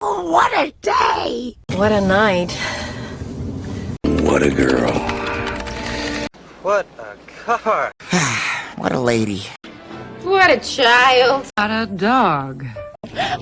What a day! What a night. What a girl. What a car! What a lady. What a child! What a dog.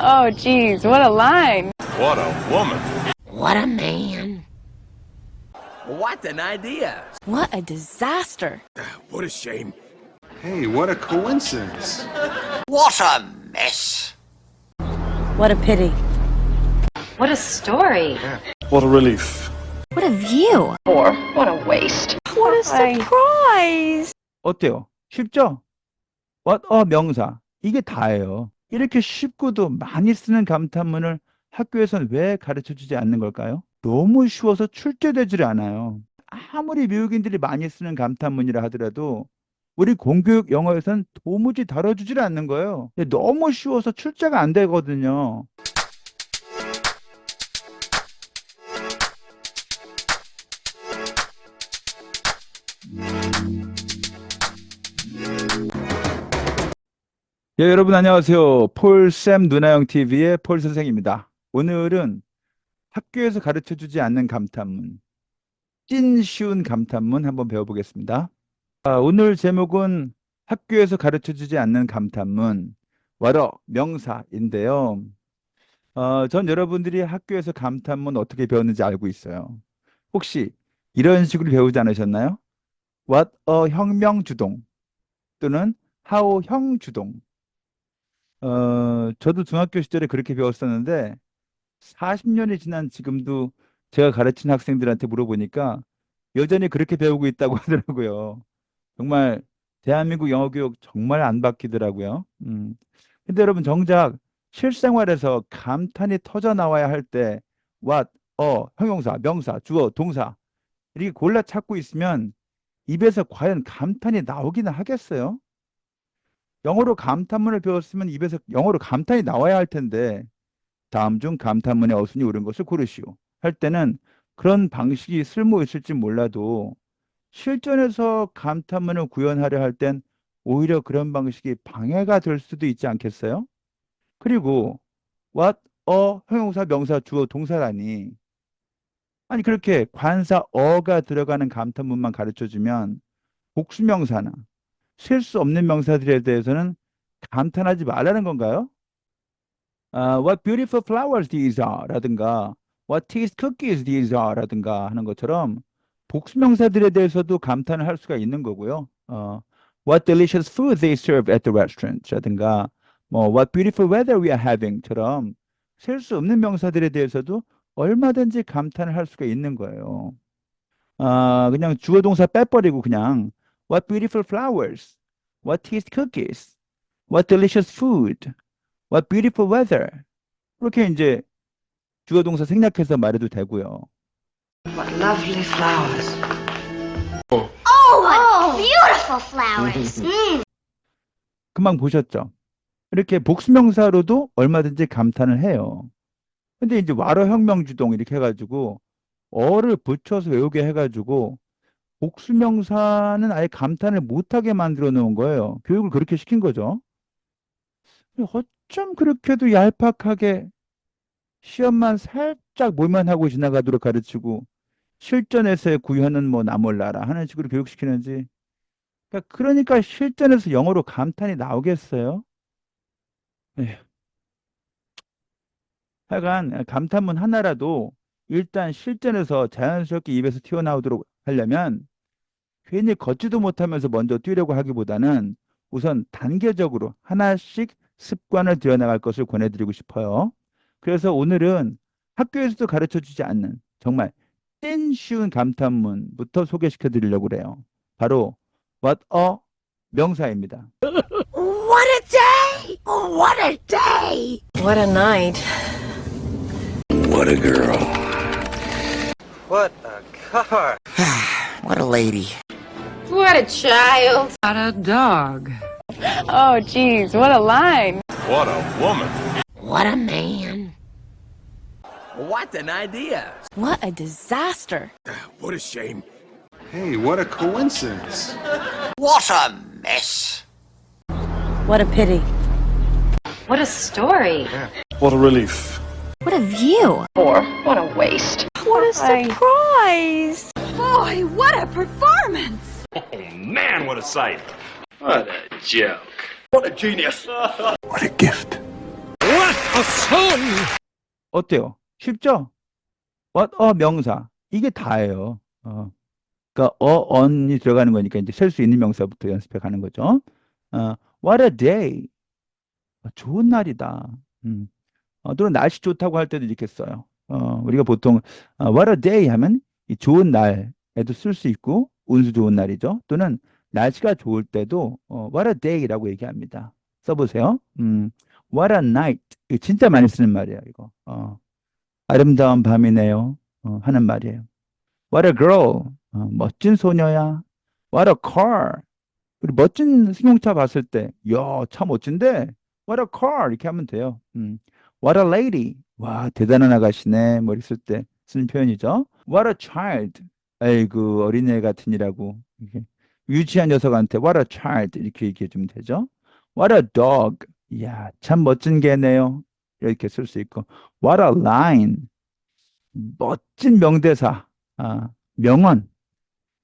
Oh, geez, what a line. What a woman. What a man! What an idea! What a disaster. What a shame. Hey, what a coincidence. What a mess. What a pity. What a story! What a relief. What a view. What a waste! What a surprise. 어때요? 쉽죠? what a 명사. 이게 다예요. 이렇게 쉽고도 많이 쓰는 감탄문을 학교에선 왜 가르쳐 주지 않는 걸까요? 너무 쉬워서 출제되질 않아요. 아무리 미국인들이 많이 쓰는 감탄문이라 하더라도 우리 공교육 영어에선 도무지 다뤄주질 않는 거예요. 너무 쉬워서 출제가 안 되거든요. 예, 여러분 안녕하세요. 폴쌤 누나영 TV의 폴 선생입니다. 오늘은 학교에서 가르쳐 주지 않는 감탄문, 찐 쉬운 감탄문 한번 배워보겠습니다. 아, 오늘 제목은 학교에서 가르쳐 주지 않는 감탄문, 와러 명사인데요. 어, 전 여러분들이 학교에서 감탄문 어떻게 배웠는지 알고 있어요. 혹시 이런 식으로 배우지 않으셨나요? What a 혁명주동 또는 how 형주동 어, 저도 중학교 시절에 그렇게 배웠었는데 40년이 지난 지금도 제가 가르친 학생들한테 물어보니까 여전히 그렇게 배우고 있다고 하더라고요. 정말 대한민국 영어 교육 정말 안 바뀌더라고요. 음. 근데 여러분 정작 실생활에서 감탄이 터져 나와야 할 때 what, 어, 형용사, 명사, 주어, 동사 이렇게 골라 찾고 있으면 입에서 과연 감탄이 나오기는 하겠어요? 영어로 감탄문을 배웠으면 입에서 영어로 감탄이 나와야 할 텐데 다음 중 감탄문의 어순이 옳은 것을 고르시오 할 때는 그런 방식이 쓸모 있을지 몰라도 실전에서 감탄문을 구현하려 할 땐 오히려 그런 방식이 방해가 될 수도 있지 않겠어요? 그리고 what, 어, 형용사, 명사, 주어, 동사라니 아니 그렇게 관사 어가 들어가는 감탄문만 가르쳐주면 복수명사나 실수 없는 명사들에 대해서는 감탄하지 말라는 건가요? 아, what beautiful flowers these are 라든가 what taste cookies these are 라든가 하는 것처럼 복수명사들에 대해서도 감탄을 할 수가 있는 거고요. 어, what delicious food they serve at the restaurant 라든가 뭐 what beautiful weather we are having처럼 셀 수 없는 명사들에 대해서도 얼마든지 감탄을 할 수가 있는 거예요. 아, 그냥 주어 동사 빼버리고 그냥 What beautiful flowers. What tasty cookies. What delicious food. What beautiful weather. 이렇게 이제 주어 동사 생략해서 말해도 되고요. What lovely flowers! Oh, what beautiful flowers. Mm. 금방 보셨죠? 이렇게 복수명사로도 얼마든지 감탄을 해요. 근데 이제 와러 혁명주동 이렇게 해가지고 어를 붙여서 외우게 해가지고 복수명사는 아예 감탄을 못하게 만들어 놓은 거예요. 교육을 그렇게 시킨 거죠. 어쩜 그렇게도 얄팍하게 시험만 살짝 모면하고 지나가도록 가르치고 실전에서의 구현은 뭐 나몰라라 하는 식으로 교육시키는지 그러니까, 그러니까 실전에서 영어로 감탄이 나오겠어요? 에휴. 하여간 감탄문 하나라도 일단 실전에서 자연스럽게 입에서 튀어나오도록 하려면 괜히 걷지도 못하면서 먼저 뛰려고 하기보다는 우선 단계적으로 하나씩 습관을 들여나갈 것을 권해드리고 싶어요. 그래서 오늘은 학교에서도 가르쳐 주지 않는 정말 찐 쉬운 감탄문부터 소개시켜 드리려고 그래요. 바로 what a 명사입니다. What a day! What a day! What a night. What a girl. What a! What a lady. What a child! What a dog. Oh, geez, what a line. What a woman. What a man! What an idea! What a disaster. What a shame. Hey, what a coincidence. What a mess. What a pity. What a story! What a relief. What a view. Or what a waste. What a surprise. Boy, what a performance! Oh, man, what a sight. What a joke. What a genius. What a gift. What a son. 어때요? 쉽죠? what a 명사. 이게 다예요. 어. 그러니까 어, on이 들어가는 거니까 이제 셀 수 있는 명사부터 연습해 가는 거죠. 어, what a day. 어, 좋은 날이다. 음. 어, 또는 날씨 좋다고 할 때도 이렇게 써요. 어, 우리가 보통 어, what a day 하면 이 좋은 날에도 쓸 수 있고 운수 좋은 날이죠. 또는 날씨가 좋을 때도 어, what a day라고 얘기합니다. 써보세요. 음, what a night. 이거 진짜 많이 쓰는 말이에요, 이거. 어, 아름다운 밤이네요. 어, 하는 말이에요. What a girl. 어, 멋진 소녀야. What a car. 우리 멋진 승용차 봤을 때, 야, 차 멋진데? What a car. 이렇게 하면 돼요. 음. What a lady. 와, 대단한 아가씨네. 뭐 이랬을 때 쓰는 표현이죠. What a child. 아이고, 어린애 같으니라고. 이렇게. 유치한 녀석한테 What a child. 이렇게 얘기해 주면 되죠. What a dog. 이야, 참 멋진 개네요. 이렇게 쓸 수 있고. What a line. 멋진 명대사. 아, 명언.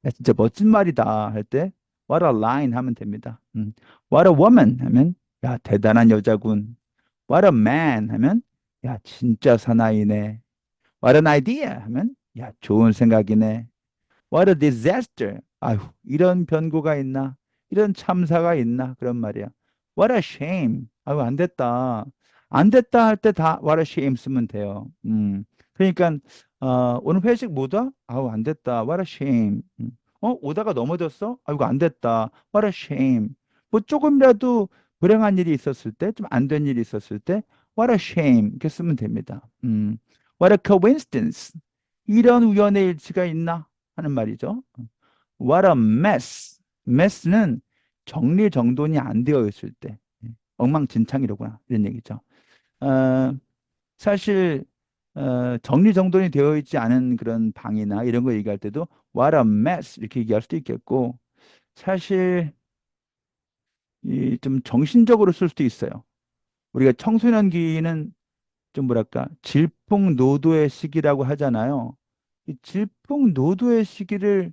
야, 진짜 멋진 말이다 할 때 what a line 하면 됩니다. 음. What a woman 하면 야, 대단한 여자군. What a man 하면 야, 진짜 사나이네. What an idea 하면 야, 좋은 생각이네. What a disaster. 아휴, 이런 변고가 있나? 이런 참사가 있나? 그런 말이야. What a shame. 아유, 안 됐다. 안 됐다 할 때 다 what a shame 쓰면 돼요. 음. 그러니까 어, 오늘 회식 못 와? 아우, 안 됐다. What a shame. 음. 어, 오다가 넘어졌어? 아이고, 안 됐다. What a shame. 뭐 조금이라도 불행한 일이 있었을 때, 좀 안 된 일이 있었을 때, What a shame. 이렇게 쓰면 됩니다. 음. What a coincidence. 이런 우연의 일치가 있나? 하는 말이죠. What a mess. mess는 정리 정돈이 안 되어 있을 때, 엉망진창이로구나. 이런 얘기죠. 어, 사실 어, 정리 정돈이 되어 있지 않은 그런 방이나 이런 거 얘기할 때도 what a mess 이렇게 얘기할 수도 있겠고 사실 이 좀 정신적으로 쓸 수도 있어요. 우리가 청소년기는 좀 뭐랄까 질풍노도의 시기라고 하잖아요. 이 질풍노도의 시기를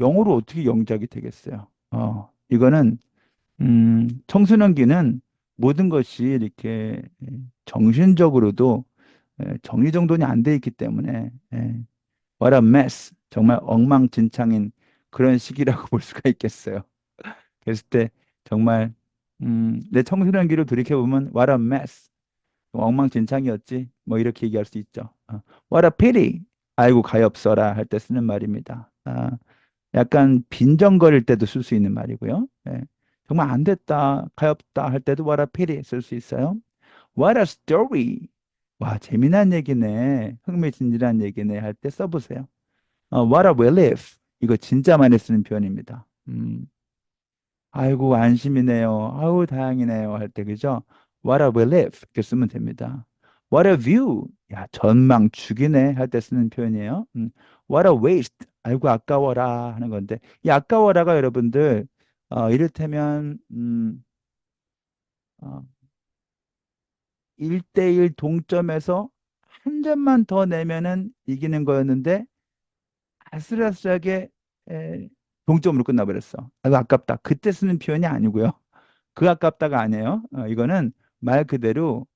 영어로 어떻게 영작이 되겠어요? 어, 이거는 음, 청소년기는 모든 것이 이렇게 정신적으로도 예, 정리정돈이 안 돼 있기 때문에 예, what a mess 정말 엉망진창인 그런 시기라고 볼 수가 있겠어요. 그랬을 때 정말 음, 내 청소년기를 돌이켜 보면 what a mess 엉망진창이었지 뭐 이렇게 얘기할 수 있죠. 어, what a pity 아이고 가엾어라 할 때 쓰는 말입니다. 아, 약간 빈정거릴 때도 쓸 수 있는 말이고요. 예, 정말 안 됐다 가엾다 할 때도 what a pity 쓸 수 있어요. What a story 와, 재미난 얘기네. 흥미진진한 얘기네. 할 때 써보세요. 어, what a relief. 이거 진짜 많이 쓰는 표현입니다. 음. 아이고, 안심이네요. 아우, 다행이네요. 할 때, 그죠? What a relief. 이렇게 쓰면 됩니다. What a view. 야, 전망 죽이네. 할 때 쓰는 표현이에요. 음. What a waste. 아이고, 아까워라. 하는 건데, 이 아까워라가 여러분들, 어, 이를테면, 음, 어, 1대1 동점에서 한 점만 더 내면은 이기는 거였는데 아슬아슬하게 에, 동점으로 끝나버렸어. 아이고 아깝다. 그때 쓰는 표현이 아니고요. 그 아깝다가 아니에요. 어, 이거는 말 그대로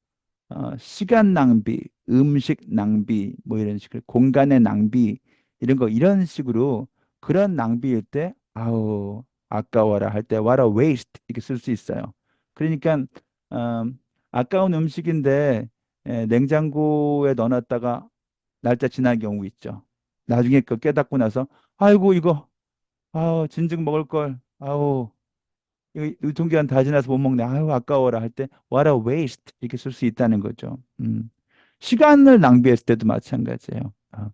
어, 시간 낭비, 음식 낭비, 뭐 이런 식으로 공간의 낭비 이런 거 이런 식으로 그런 낭비일 때 아우 아까워라 할 때 what a waste 이렇게 쓸 수 있어요. 그러니까 음, 아까운 음식인데 에, 냉장고에 넣어놨다가 날짜 지난 경우 있죠. 나중에 그 깨닫고 나서 아이고 이거 아우 진즉 먹을 걸 아우 이거 유통기한 다 지나서 못 먹네 아유 아까워라 할 때 what a waste 이렇게 쓸 수 있다는 거죠. 음. 시간을 낭비했을 때도 마찬가지예요. 어,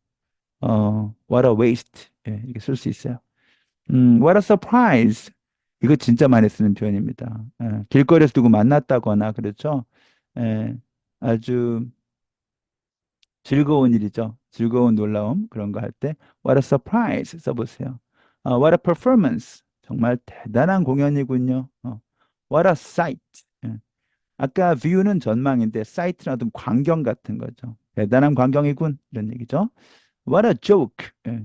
어, what a waste 예, 이렇게 쓸 수 있어요. 음, what a surprise 이거 진짜 많이 쓰는 표현입니다. 예, 길거리에서 누구 만났다거나 그렇죠. 예, 아주 즐거운 일이죠. 즐거운 놀라움 그런 거 할 때 what a surprise 써보세요. 어, what a performance 정말 대단한 공연이군요. 어, what a sight 예, 아까 view는 전망인데 사이트는 어떤 광경 같은 거죠. 대단한 광경이군 이런 얘기죠. What a joke. 예.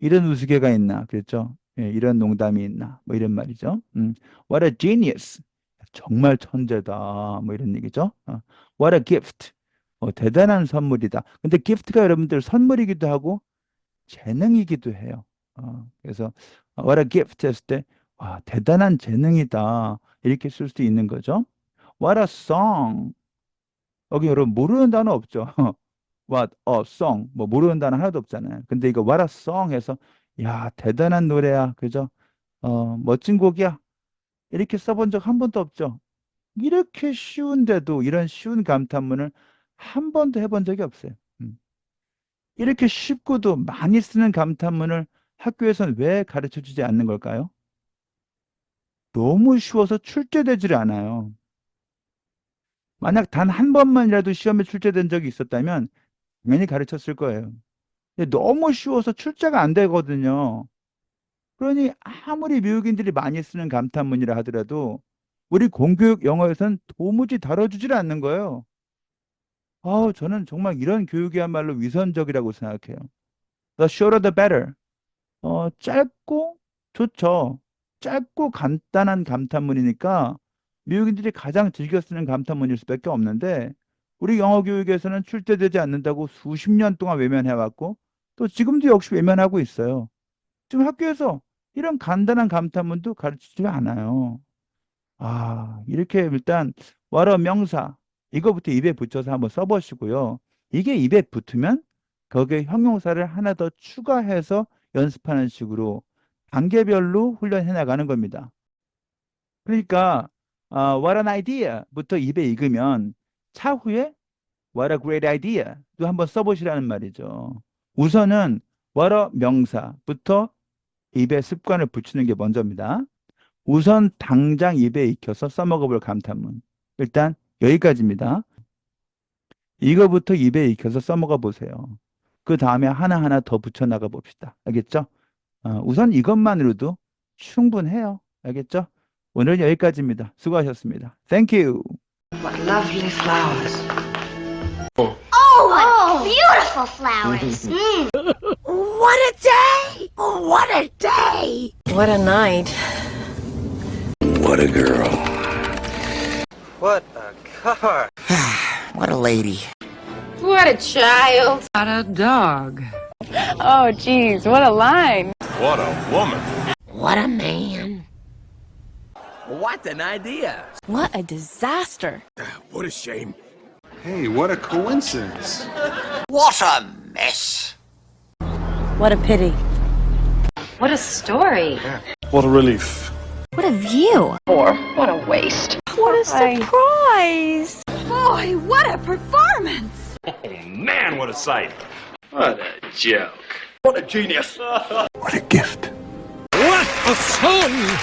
이런 우스개가 있나 그랬죠. 예, 이런 농담이 있나 뭐 이런 말이죠. 음. What a genius. 정말 천재다 뭐 이런 얘기죠. 어. What a gift. 어, 대단한 선물이다. 근데 gift가 여러분들 선물이기도 하고 재능이기도 해요. 어, 그래서 what a gift 했을 때 와, 대단한 재능이다. 이렇게 쓸 수 있는 거죠. What a song. 여기 여러분 모르는 단어 없죠. What a song. 뭐 모르는 단어 하나도 없잖아요. 근데 이거 what a song 해서 야, 대단한 노래야. 그죠? 어, 멋진 곡이야. 이렇게 써본 적 한 번도 없죠. 이렇게 쉬운데도 이런 쉬운 감탄문을 한 번도 해본 적이 없어요. 음. 이렇게 쉽고도 많이 쓰는 감탄문을 학교에서는 왜 가르쳐 주지 않는 걸까요? 너무 쉬워서 출제되질 않아요. 만약 단 한 번만이라도 시험에 출제된 적이 있었다면 당연히 가르쳤을 거예요. 너무 쉬워서 출제가 안 되거든요. 그러니 아무리 미국인들이 많이 쓰는 감탄문이라 하더라도 우리 공교육 영어에선 도무지 다뤄주질 않는 거예요. 아우, 저는 정말 이런 교육이야말로 위선적이라고 생각해요. The shorter the better. 어, 짧고 좋죠. 짧고 간단한 감탄문이니까 미국인들이 가장 즐겨 쓰는 감탄문일 수밖에 없는데 우리 영어 교육에서는 출제되지 않는다고 수십 년 동안 외면해왔고 또 지금도 역시 외면하고 있어요. 지금 학교에서 이런 간단한 감탄문도 가르치지 않아요. 아, 이렇게 일단 what a 명사 이거부터 입에 붙여서 한번 써보시고요. 이게 입에 붙으면 거기에 형용사를 하나 더 추가해서 연습하는 식으로 단계별로 훈련해 나가는 겁니다. 그러니까 어, what an idea부터 입에 익으면 차후에 what a great idea도 한번 써보시라는 말이죠. 우선은 what a 명사부터 입에 습관을 붙이는 게 먼저입니다. 우선 당장 입에 익혀서 써먹어 볼 감탄문. 일단 여기까지입니다. 이거부터 입에 익혀서 써먹어 보세요. 그 다음에 하나하나 더 붙여나가 봅시다. 알겠죠? 어, 우선 이것만으로도 충분해요. 알겠죠? 오늘 여기까지입니다. 수고하셨습니다. Thank you. Oh, what beautiful flowers. Mm. What a day! What a day! What a night. What a girl. What a car. What a lady. What a child. What a dog. Oh, geez, what a line. What a woman. What a man! What an idea. What a disaster. What a shame. Hey, what a coincidence. What a mess. What a pity. What a story. What a relief. What a view. Or what a waste. What a surprise. Boy, what a performance. Oh, man, what a sight. What a joke. What a genius. What a gift. What a son!